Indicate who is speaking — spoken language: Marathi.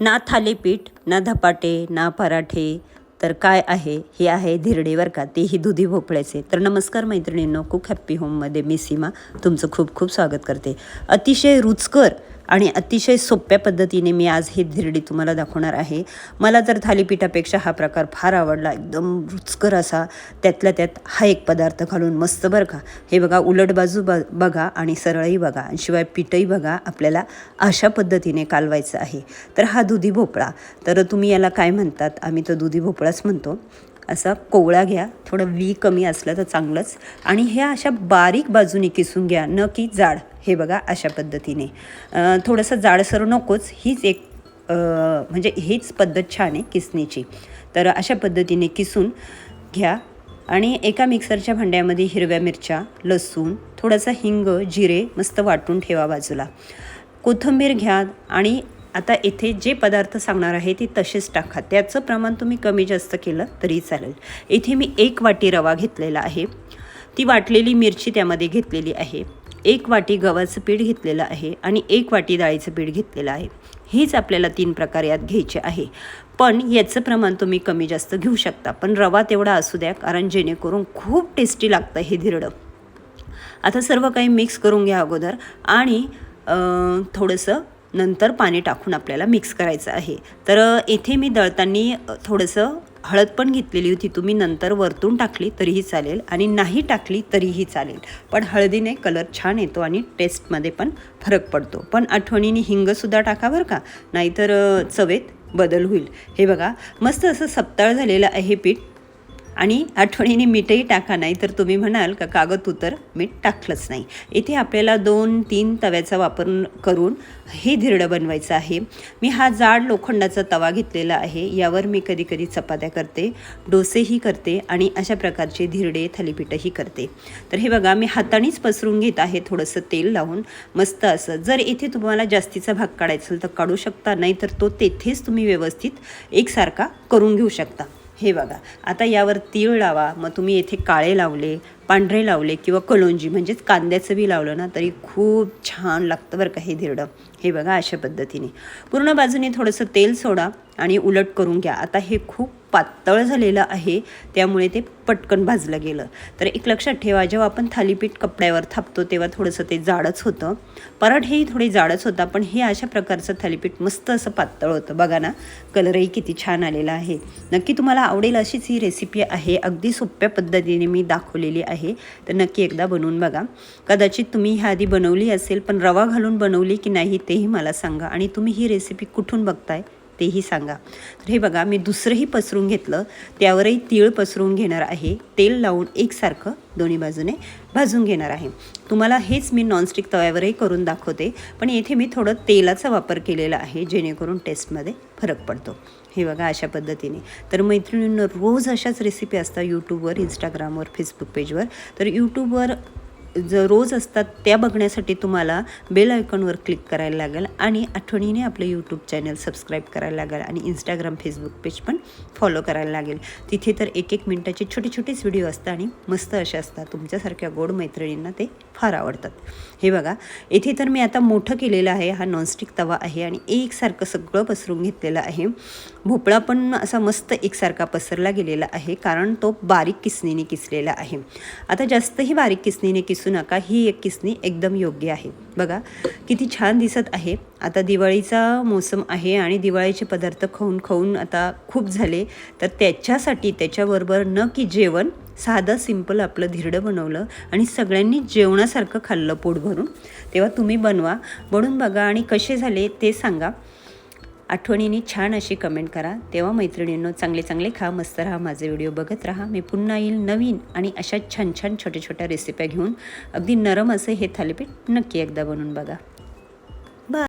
Speaker 1: ना थालीपीठ ना धपाटे ना पराठे तर काय आहे? हे आहे धिरडेवर का. तेही दुधी भोपळ्याचे. तर नमस्कार मैत्रिणींनो कुक हॅप्पी होममध्ये मी सीमा तुमचं खूप खूप स्वागत करते. अतिशय रुचकर आणि अतिशय सोप्या पद्धतीने मी आज हे धिरडी तुम्हाला दाखवणार आहे. मला तर थालीपीठापेक्षा हा प्रकार फार आवडला एकदम रुचकर असा त्यातल्या त्यात हा एक पदार्थ घालून मस्त बरं का. हे बघा उलट बाजू ब बघा आणि सरळही बघा आणि शिवाय पीठही बघा आपल्याला अशा पद्धतीने कालवायचं आहे. तर हा दुधी भोपळा. तर तुम्ही याला काय म्हणतात? आम्ही तो दुधी भोपळाच म्हणतो. असा कोवळा घ्या थोडं वी कमी असलं तर चांगलंच. आणि ह्या अशा बारीक बाजूने किसून घ्या न की जाड. हे बघा अशा पद्धतीने. थोडंसं जाडसर नकोच हीच एक म्हणजे हीच पद्धत छान आहे किसणीची. तर अशा पद्धतीने किसून घ्या. आणि एका मिक्सरच्या भांड्यामध्ये हिरव्या मिरच्या लसूण थोडासा हिंग जिरे मस्त वाटून ठेवा बाजूला. कोथिंबीर घ्या आणि आता इथे जे पदार्थ सांगणार आहे ते तसेच टाका. त्याचं प्रमाण तुम्ही कमी जास्त केलं तरी चालेल. इथे मी एक वाटी रवा घेतलेला आहे. ती वाटलेली मिरची त्यामध्ये घेतलेली आहे. एक वाटी गव्हाचं पीठ घेतलेलं आहे आणि एक वाटी डाळीचं पीठ घेतलेलं आहे. हीच आपल्याला तीन प्रकार यात घ्यायचे आहे. पण याचं प्रमाण तुम्ही कमी जास्त घेऊ शकता. पण रवा तेवढा असू द्या कारण जेणेकरून खूप टेस्टी लागतं हे धिरडं. आता सर्व काही मिक्स करून घ्या अगोदर. आणि थोडंसं नंतर पाणी टाकून आपल्याला मिक्स करायचं आहे. तर येथे मी दळताना थोडंसं हळद पण घेतलेली होती. तुम्ही नंतर वरतून टाकली तरीही चालेल आणि नाही टाकली तरीही चालेल. पण हळदीने कलर छान येतो आणि टेस्टमध्ये पण फरक पडतो. पण आठवणीने हिंगसुद्धा टाका बरं का नाहीतर चवेत बदल होईल. हे बघा मस्त असं सप्ताळ झालेलं आहे पीठ. आणि आठवणीने मीठही टाका नाही तर तुम्ही म्हणाल का कागद उतर मीठ टाकलंच नाही. इथे आपल्याला दोन तीन तव्याचा वापर करून हे धिरडं बनवायचं आहे. मी हा जाड लोखंडाचा तवा घेतलेला आहे. यावर मी कधी कधी चपात्या करते डोसेही करते आणि अशा प्रकारचे धिरडे थालीपीठही करते. तर हे बघा मी हातानेच पसरून घेत आहे थोडंसं तेल लावून. मस्त असं. जर इथे तुम्हाला जास्तीचा भाग काढायचा असेल तर काढू शकता नाही तर तो तेथेच तुम्ही व्यवस्थित एकसारखा करून घेऊ शकता. हे बघा आता यावर तीळ लावा मग तुम्ही येथे काळे लावले पांढरे लावले किंवा कलोंजी म्हणजेच कांद्याचं बी लावलं ना तरी खूप छान लागतं बरं का हे धिरडं. हे बघा अशा पद्धतीने. पूर्ण बाजूने थोडंसं तेल सोडा आणि उलट करून घ्या. आता हे खूप पातळ झालेलं आहे त्यामुळे ते पटकन भाजलं गेलं. तर एक लक्षात ठेवा जेव्हा आपण थालीपीठ कपड्यावर थापतो तेव्हा थोडंसं ते जाडच होतं. पराठेही थोडे जाडच होता पण हे अशा प्रकारचं थालीपीठ मस्त असं पातळ होतं. बघा ना कलरही किती छान आलेला आहे. नक्की तुम्हाला आवडेल अशीच ही रेसिपी आहे. अगदी सोप्या पद्धतीने मी दाखवलेली आहे. तर नक्की एकदा बनवून बघा. कदाचित तुम्ही ह्या आधी बनवली असेल पण रवा घालून बनवली की नाही तेही मला सांगा आणि तुम्ही ही रेसिपी कुठून बघताय तेही सांगा. तर हे बघा मी दुसरंही पसरून घेतलं. त्यावरही तीळ पसरून घेणार आहे. तेल लावून एकसारखं दोन्ही बाजूने भाजून घेणार आहे. तुम्हाला हेच मी नॉनस्टिक तव्यावरही करून दाखवते पण येथे मी थोडं तेलाचा वापर केलेला आहे जेणेकरून टेस्टमध्ये फरक पडतो. हे बघा अशा पद्धतीने. तर मैत्रिणींना रोज अशाच रेसिपी असतात यूट्यूबवर इंस्टाग्रामवर फेसबुक पेजवर तर यूट्यूबवर ज रोज असतात त्या बघण्यासाठी तुम्हाला बेल आयकॉनवर क्लिक करायला लागेल आणि आठवणीने आपलं यूट्यूब चॅनल सबस्क्राईब करायला लागेल आणि इंस्टाग्राम फेसबुक पेज पण फॉलो करायला लागेल. तिथे तर एक एक मिनटाचे छोटे छोटेच व्हिडिओ असतात आणि मस्त असे असतात. तुमच्यासारख्या गोड मैत्रिणींना ते फार आवडतात. हे बघा इथे तर मी आता मोठं केलेलं आहे. हा नॉनस्टिक तवा आहे आणि एकसारखं सगळं पसरून घेतलेलं आहे. भोपळा पण असा मस्त एकसारखा पसरला गेलेला आहे कारण तो बारीक किसणीने किसलेला आहे. आता जास्तही बारीक किसणीने किस किसू नका ही एक किसणी एकदम योग्य आहे. बघा किती छान दिसत आहे. आता दिवाळीचा मोसम आहे आणि दिवाळीचे पदार्थ खाऊन खाऊन आता खूप झाले. तर त्याच्यासाठी त्याच्याबरोबर न की जेवण साधं सिंपल आपलं धिरडं बनवलं आणि सगळ्यांनी जेवणासारखं खाल्लं पोट भरून. तेव्हा तुम्ही बनवा. बनवून बघा आणि कसे झाले ते सांगा. आठवणीने छान अशी कमेंट करा. तेव्हा मैत्रिणींनो चांगले चांगले खा मस्त राहा माझे व्हिडिओ बघत राहा. मी पुन्हा येईल नवीन आणि अशा छान छान छोट्या छोट्या रेसिप्या घेऊन. अगदी नरम असे हे थालीपीठ नक्की एकदा बनवून बघा.